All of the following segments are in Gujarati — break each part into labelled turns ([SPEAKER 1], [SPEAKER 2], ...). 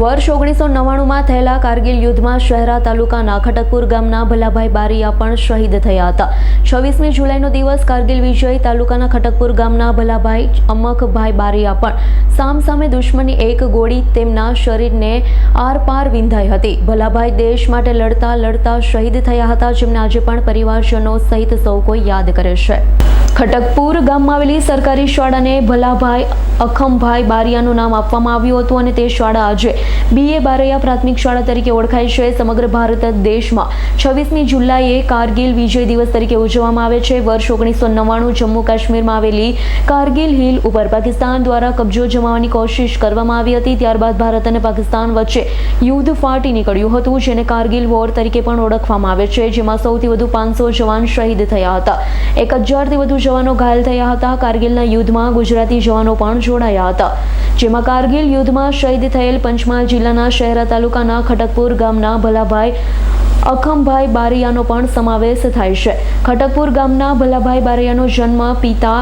[SPEAKER 1] વર્ષ ઓગણીસો નવ્વાણુંમાં થયેલા કારગિલ યુદ્ધમાં શહેરા તાલુકાના ખટકપુર ગામના ભલાભાઈ બારિયા પણ શહીદ થયા હતા. છવ્વીસમી જુલાઈનો દિવસ કારગિલ વિજય તાલુકાના ખટકપુર ગામના ભલાભાઈ અમખભાઈ બારિયા પણ સામસામે દુશ્મની એક ગોળી તેમના શરીરને આરપાર વિંધાઈ હતી. ભલાભાઈ દેશ માટે લડતા લડતા શહીદ થયા હતા, જેમને આજે પણ પરિવારજનો સહિત સૌ કોઈ યાદ કરે છે. ખટકપુર ગામમાં આવેલી સરકારી શાળાને ભલાભાઈ અખમભાઈ બારિયાનું નામ આપવામાં આવ્યું હતું અને તે શાળા આજે બીએ બારૈયા પ્રાથમિક શાળા તરીકે ઓળખાય છે. સમગ્ર ભારત દેશમાં છવ્વીસમી જુલાઈએ કારગિલ વિજય દિવસ તરીકે ઉજવવામાં આવે છે. વર્ષ ઓગણીસો નવ્વાણું જમ્મુ કાશ્મીરમાં આવેલી કારગિલ હિલ ઉપર પાકિસ્તાન દ્વારા કબજો જમાવવાની કોશિશ કરવામાં આવી હતી. ત્યારબાદ ભારત અને પાકિસ્તાન વચ્ચે યુદ્ધ ફાટી નીકળ્યું હતું, જેને કારગિલ વોર તરીકે પણ ઓળખવામાં આવે છે, જેમાં સૌથી વધુ પાંચસો જવાન શહીદ થયા હતા. એક હજારથી વધુ જવાનો ઘાયલ થયા હતા. કારગિલના યુદ્ધમાં ગુજરાતી જવાનો પણ જોડાયા હતા. જેમાં કારગિલ યુદ્ધમાં શહીદ થયેલ પંચમહાલ જિલ્લાના શહેરા તાલુકાના ખટકપુર ગામના ભલાભાઈ અખમભાઈ બારિયાનો પણ સમાવેશ થાય છે. ખટકપુર ગામના ભલાભાઈ બારિયાનો જન્મ પિતા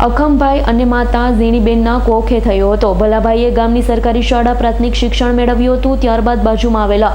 [SPEAKER 1] અખમભાઈ અને માતા ઝીણીબેનના કોખે થયો હતો. ભલાભાઈએ ગામની સરકારી શાળા પ્રાથમિક શિક્ષણ મેળવ્યું હતું, ત્યારબાદ બાજુમાં આવેલા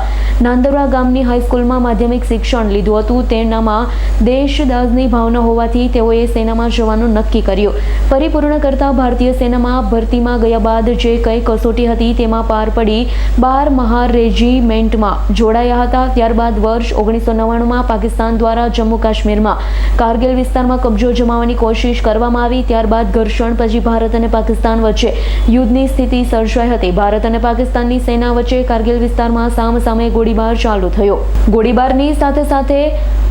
[SPEAKER 1] નાંદરવા ગામની હાઈસ્કૂલમાં માધ્યમિક શિક્ષણ લીધું હતું. તેનામાં દેશદાસની ભાવના હોવાથી તેઓએ સેનામાં જવાનું નક્કી કર્યું. પરિપૂર્ણ કરતા ભારતીય સેનામાં ભરતીમાં ગયા બાદ જે કંઈ કસોટી હતી તેમાં પાર પડી બાર મહાર રેજિમેન્ટમાં જોડાયા હતા. ત્યારબાદ વર્ષ ઓગણીસો નવ્વાણુંમાં પાકિસ્તાન દ્વારા જમ્મુ કાશ્મીરમાં કારગિલ વિસ્તારમાં કબજો જમાવવાની કોશિશ કરવામાં આવી. ત્યારબાદ ઘર્ષણ પછી ભારત અને પાકિસ્તાન વચ્ચે યુદ્ધની સ્થિતિ સર્જાઈ હતી. ભારત અને પાકિસ્તાનની સેના વચ્ચે કારગિલ વિસ્તારમાં સામસામે ગોળીબાર ચાલુ થયો. ગોળીબારની સાથે સાથે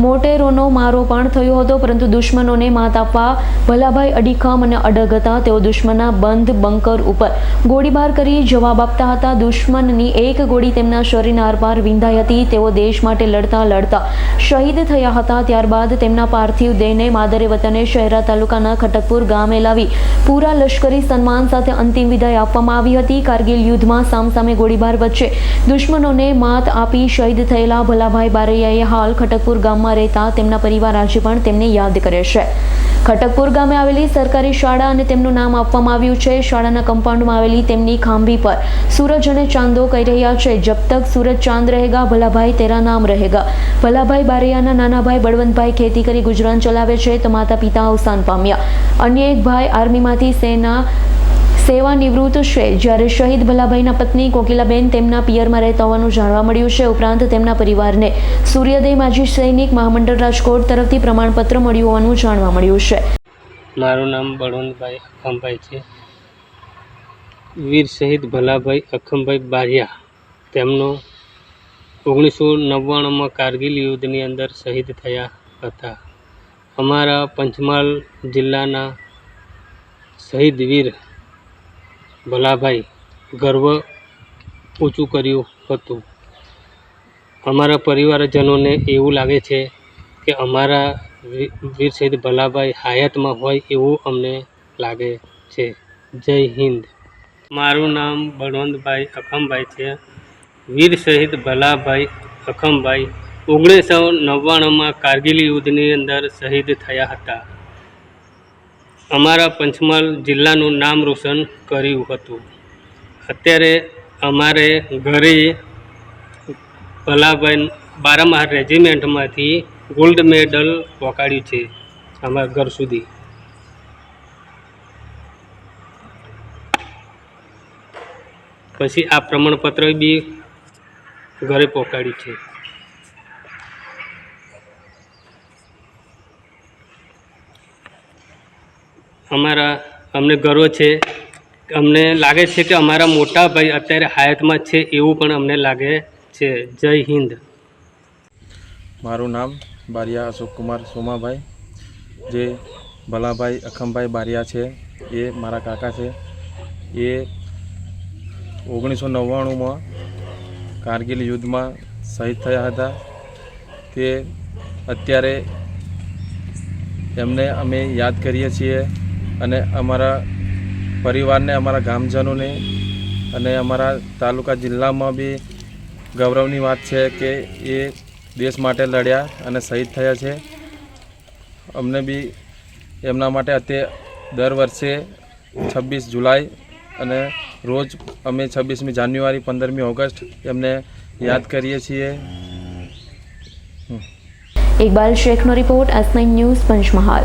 [SPEAKER 1] મોટેરોનો મારો પણ થયો હતો, પરંતુ દુશ્મનોને માત આપવા ભલાભાઈ અડીખમ અને અડગ હતા. તેઓ દુશ્મનના બંધ બંકર ઉપર ગોળીબાર કરી જવાબ આપતા હતા. દુશ્મનની એક ગોળી તેમના શરીરના આરપાર વિંધાઈ હતી. તેઓ દેશ માટે લડતા લડતા શહીદ થયા હતા. ત્યારબાદ તેમના પાર્થિવ દેહને માદરે વતને શહેરા તાલુકાના ખટકપુર ગામે લાવી પૂરા લશ્કરી સન્માન સાથે અંતિમ વિદાય આપવામાં આવી હતી. કારગિલ યુદ્ધમાં સામસામે ગોળીબાર વચ્ચે દુશ્મનોને માત આપી શહીદ થયેલા ભલાભાઈ બારૈયાએ હાલ ખટકપુર ગામમાં રહેતા તેમના પરિવાર આજે પણ તેમને યાદ કરે છે. ખટકપુર ગામે આવેલી સરકારી શાળા અને તેમનું નામ આપવામાં આવ્યું છે. શાળાના કમ્પાઉન્ડમાં આવેલી તેમની ખાંભી પર સૂરજ અને ચાંદો કહી રહ્યા છે. જબ તક સૂરજ ચાંદ રહેગા, ભલાભાઈ તેરા નામ રહેગા. ભલાભાઈ બારૈયાના નાના ભાઈ બળવંતભાઈ ખેતી કરી ગુજરાન ચલાવે છે. તો માતા પિતા અવસાન પામ્યા. અન્ય એક ભાઈ આર્મીમાંથી સેના સેવા નિવૃત્ત છે જ્યારે શહીદ ભલાભાઈના પત્ની કોકિલાબેન તેમના પિયરમાં રહેતા હોવાનું જાણવા મળ્યું છે. ઉપરાંત તેમના પરિવારને સૂર્યોદય માજી સૈનિક મહામંડળ રાજકોટ તરફથી પ્રમાણપત્ર મળ્યું હોવાનું જાણવા મળ્યું છે.
[SPEAKER 2] મારું નામ બળવંતભાઈ અખમભાઈ છે. વીર શહીદ ભલાભાઈ અખમભાઈ બારિયા. તેમનો ઓગણીસો નવ્વાણુંમાં કારગિલ યુદ્ધની અંદર શહીદ થયા હતા. અમારા પંચમહાલ જિલ્લાના શહીદ વીર ભલાભાઈ, ગર્વ ઊંચું કર્યું હતું. અમારા પરિવારજનોને એવું લાગે છે કે અમારા વીર શહીદ ભલાભાઈ હાયતમાં હોય એવું અમને લાગે છે. જય હિન્દ. મારું નામ બળવંતભાઈ અખમભાઈ છે. વીર શહીદ ભલાભાઈ અખમભાઈ ઓગણીસો નવ્વાણુંમાં કારગિલ યુદ્ધની અંદર શહીદ થયા હતા. અમારા પંચમહાલ જિલ્લાનું નામ રોશન કર્યું હતું. અત્યારે અમારે ઘરે ભલાભાઈ બારામાર રેજિમેન્ટમાંથી ગોલ્ડ મેડલ પહોંચાડ્યું છે અમારા ઘર સુધી. પછી આ પ્રમાણપત્ર બી ઘરે પહોંચાડ્યું છે. અમારા, અમને ગર્વ છે. અમને લાગે છે કે અમારા મોટા ભાઈ અત્યારે હયાતમાં છે એવું પણ અમને લાગે છે. જય હિન્દ.
[SPEAKER 3] મારું નામ બારિયા અશોકકુમાર સોમાભાઈ. જે ભલાભાઈ અખમભાઈ બારિયા છે, એ મારા કાકા છે. એ ઓગણીસો નવ્વાણુંમાં કારગિલ યુદ્ધમાં શહીદ થયા હતા. તે અત્યારે એમને અમે યાદ કરીએ છીએ. અને અમારા પરિવારને, અમારા ગામજનોને અને અમારા તાલુકા જિલ્લામાં બી ગૌરવની વાત છે કે એ દેશ માટે લડ્યા અને શહીદ થયા છે. અમને બી એમના માટે અત્યારે દર વર્ષે છવ્વીસ જુલાઈ અને રોજ અમે છવ્વીસમી જાન્યુઆરી, પંદરમી ઓગસ્ટ એમને યાદ કરીએ છીએ.
[SPEAKER 1] Iqbal શેખનો report S nine news Panchmahal.